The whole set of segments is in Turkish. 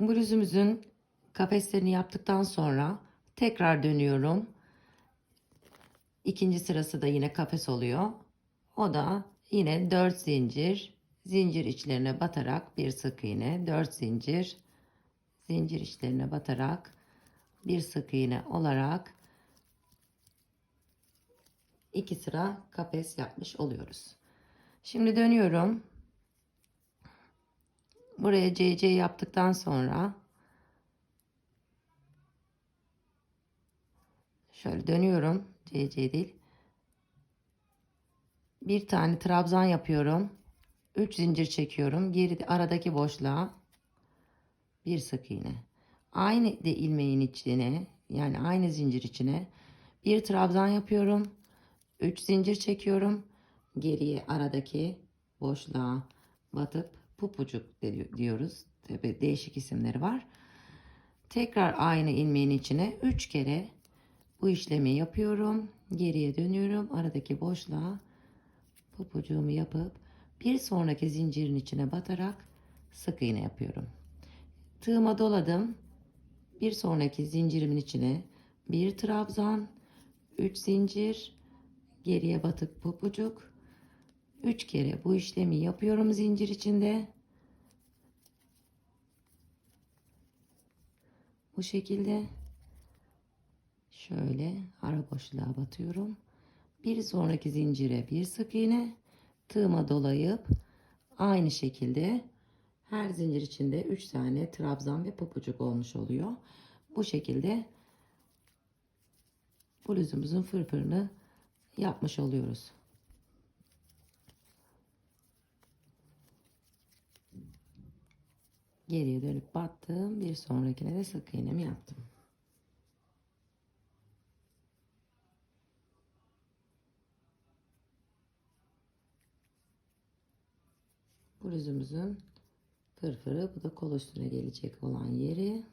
Bluzumuzun kafeslerini yaptıktan sonra tekrar dönüyorum. İkinci sırası da yine kafes oluyor. O da yine 4 zincir, zincir içlerine batarak bir sık iğne, 4 zincir, zincir içlerine batarak bir sık iğne olarak iki sıra kafes yapmış oluyoruz. Şimdi dönüyorum. Buraya CC yaptıktan sonra şöyle dönüyorum. CC değil. Bir tane trabzan yapıyorum. 3 zincir çekiyorum. Geri aradaki boşluğa bir sık iğne. Aynı de ilmeğin içine yani aynı zincir içine bir trabzan yapıyorum. 3 zincir çekiyorum. Geriye aradaki boşluğa batıp pupucuk diyoruz. Tabi değişik isimleri var. Tekrar aynı ilmeğin içine 3 kere bu işlemi yapıyorum. Geriye dönüyorum. Aradaki boşluğa pupucuğumu yapıp bir sonraki zincirin içine batarak sık iğne yapıyorum. Tığıma doladım. Bir sonraki zincirimin içine bir trabzan, 3 zincir, geriye batıp pupucuk. 3 kere bu işlemi yapıyorum zincir içinde. Bu şekilde şöyle ara boşluğa batıyorum. Bir sonraki zincire bir sık iğne tığıma dolayıp aynı şekilde her zincir içinde 3 tane trabzan ve papucuk olmuş oluyor. Bu şekilde bluzumuzun fırfırını yapmış oluyoruz. Geriye dönüp battım. Bir sonrakine de sık iğnemi yaptım. Bluzumuzun fırfırı. Bu da kol üstüne gelecek olan yeri.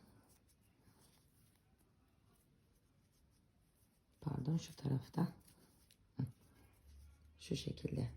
Pardon şu tarafta. Şu şekilde.